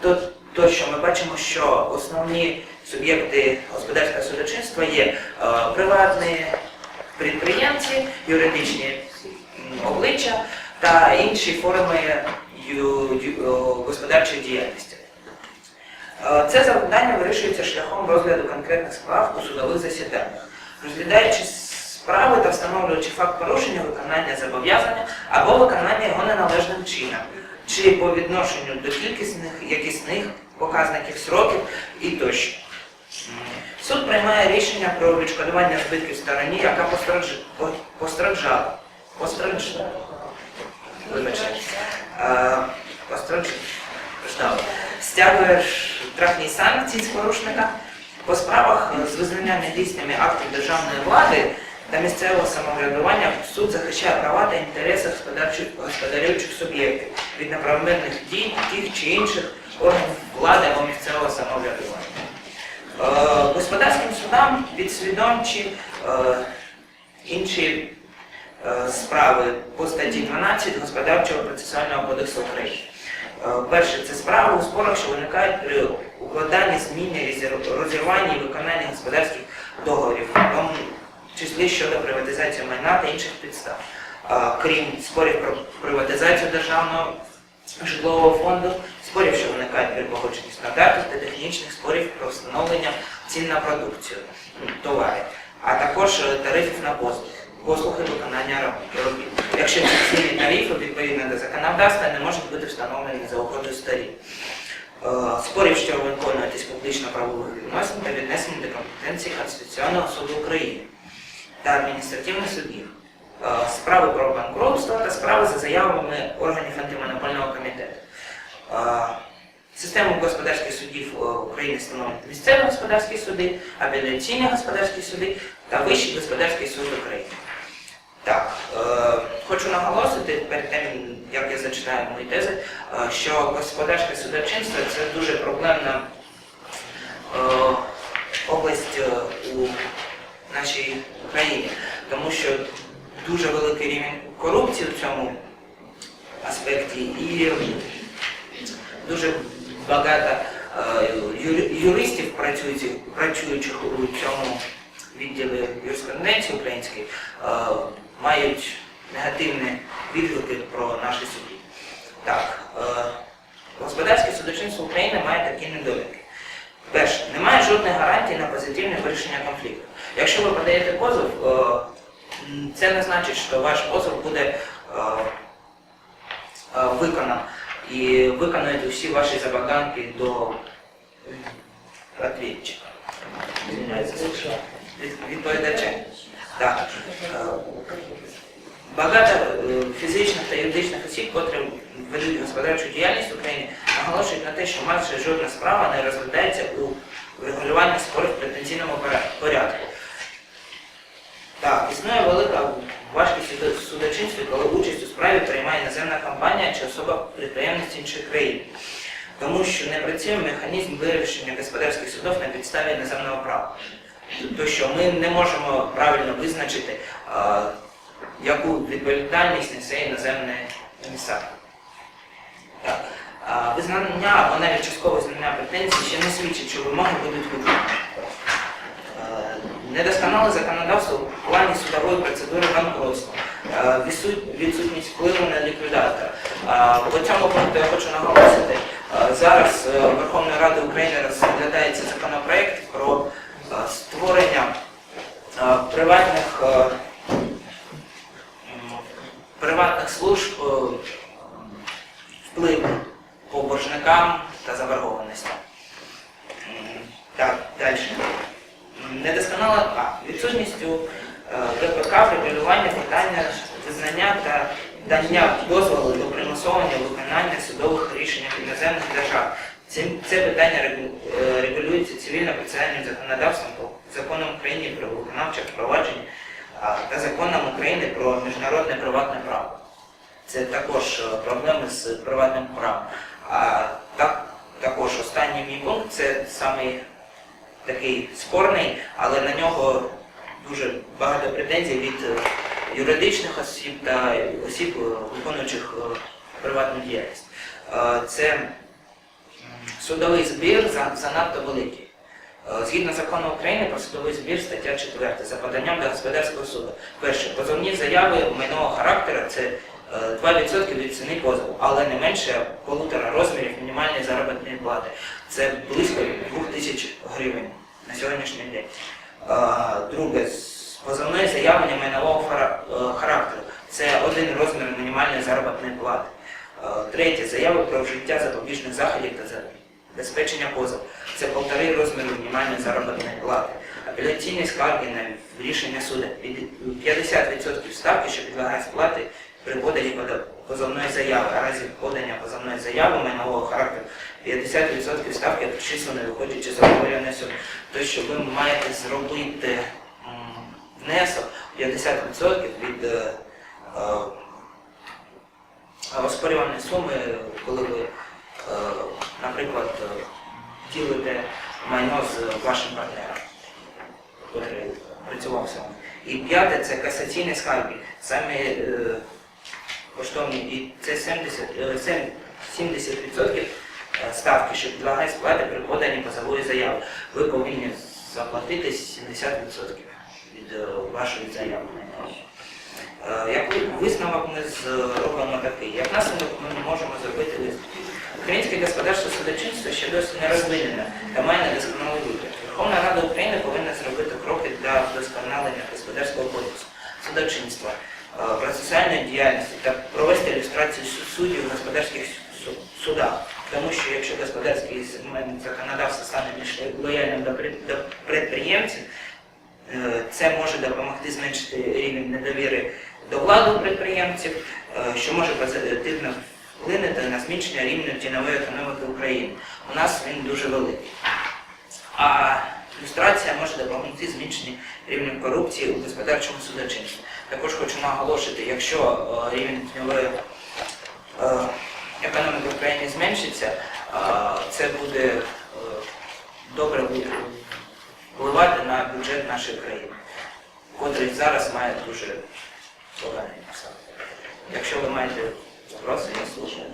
То, то, що ми бачимо, що основні суб'єкти господарського судочинства є е, приватні підприємці, юридичні обличчя та інші форми господарчої діяльності. Е, Це завдання вирішується шляхом розгляду конкретних справ у судових засіданнях, розглядаючи справи та встановлюючи факт порушення виконання зобов'язання або виконання його неналежним чином, чи по відношенню до кількісних, якісних показників сроків і тощо. Суд приймає рішення про відшкодування збитків стороні, яка постраждала. Постраждала. Е, Постраждала. Стягує штрафні санкції з порушника по справах з визнання недійсними актів державної влади та місцевого самоврядування суд захищає права та інтереси господарюючих суб'єктів від неправомірних дій тих чи інших органів влади або місцевого самоврядування. Е, Господарським судам підсвідомчі е, інші е, справи по статті 12 Господарчого процесуального кодексу України. Перше, це справи у спорах, що виникають при укладанні, резер- розірванні і виконанні господарських договорів, числі щодо приватизації майна та інших підстав. Крім спорів про приватизацію державного житлового фонду, спорів, що виникають при погодженні стандартів та технічних спорів про встановлення цін на продукцію, товарів, а також е, тарифів на послуги, послуги виконання робіт. Якщо ці ціни тарифи відповідно до законодавства не можуть бути встановлені за угодою сторін. Е, Спорів, що виконують із публічно-правових відносин та віднесені до компетенції Конституційного суду України та адміністративних судів, е, справи про банкротство та справи за заявами органів антимонопольного комітету. Е, Систему господарських судів е, України становлять місцеві господарські суди, апеляційні господарські суди та Вищий господарський суд України. Так, е, хочу наголосити перед тим, як я зачитаю мої тези, що господарське судочинство це дуже проблемна е, область у нашій країні, тому що дуже великий рівень корупції в цьому аспекті і дуже багато е, юристів працюючих, у цьому відділі юриспруденції української е, мають негативні відгуки про наші суди. Так, е, господарське судочинство України має такі недоліки. Перше, немає жодних гарантій на позитивне вирішення конфлікту. Якщо ви подаєте позов, е, це не значить, що ваш позов буде е, е, виконан і виконуєте всі ваші забаганки до відповідача. Відповідача. Так. Багато фізичних та юридичних осіб, котрі ведуть господарчу діяльність в Україні, наголошують на те, що майже жодна справа не розглядається у регулюванні спорів в претензійному порядку. Так, існує велика важкість судочинстві, коли участь у справі приймає іноземна компанія чи особа підприємець інших країн. Тому що не працює механізм вирішення господарських судів на підставі іноземного права. Тобто, що ми не можемо правильно визначити, яку відповідальність несе іноземний емісар. Визнання або навіть часткове знання претензій ще не свідчить, що вимоги будуть виконані. Е, Недосконале законодавство в плані судової процедури банкротства, Е, відсутність впливу на ліквідатора. Е, По цьому пункту я хочу наголосити, е, зараз е, Верховною Радою України розглядається законопроект про е, створення е, приватних, е, м, приватних служб е, впливу по боржникам та заборгованостям. М, Так, далі. Недосконала а, відсутністю е, КПК регулювання питання визнання та дання дозволу до примусового виконання судових рішень іноземних держав. Це питання е, регулюється цивільно-процесуальним законодавством по законам України про виконавче впровадження та законом України про міжнародне приватне право. Це також е, проблеми з приватним правом. А так, також останній мій пункт це самий такий спорний, але на нього дуже багато претензій від е, юридичних осіб та осіб, е, виконуючих е, приватну діяльність. це судовий збір за- занадто великий. Згідно закону України про судовий збір, стаття 4, за поданням до господарського суду. Перше, позовні заяви майнового характеру це 2% від ціни позову, але не менше полутора розмірів мінімальної заробітної плати. Це близько 2 тисяч гривень на сьогоднішній день. Е, Друге, з позовної заявлення майнового е, характеру. Це один розмір мінімальної заробітної плати. Е, Третє, заяви про вжиття запобіжних заходів та забезпечення позову. Це полтори розміру мінімальної заробітної плати. Апеляційні скарги на рішення суду. 50% ставки, що підлягає сплати при позовної заяви, а разі подання позовної заяви майнового характеру 50% ставки обчислено виходячи з обговорюваної суми. Тобто, що ви маєте зробити внесок 50% від е, е, розпорюваної суми, коли ви, е, наприклад, ділите майно з вашим партнером, який працював саме. І п'яте це касаційні скарги. Самі е, коштовні, і це 70, е, сем- 70% ставки, що підлягає сплати при поданні позової заяви. Ви повинні заплатити 70% від е, вашої заяви. Е, Як висновок ми зробимо такий, як наслідок ми можемо зробити висновок. Українське господарство судочинство ще досі не розвинене та має недосконалий вигляд. Верховна Рада України повинна зробити кроки для вдосконалення господарського кодексу, судочинства, е, процесуальної діяльності та провести ілюстрацію суддів в господарських судах. Тому що якщо господарський сегмент законодавства стане більш лояльним до пред- до підприємців, Е, Це може допомогти зменшити рівень недовіри до влади у підприємців, е, що може позитивно вплинути на зменшення рівня тінової економіки України. У нас він дуже великий. А ілюстрація може допомогти зменшенню рівня корупції у господарчому судочинстві. Також хочу наголосити, якщо е, рівень тіньової е, економіки в Україні зменшиться, е, це буде добре впливати на бюджет нашої країни, котрий зараз має дуже поганий стан. Якщо ви маєте запроси, я слухаю.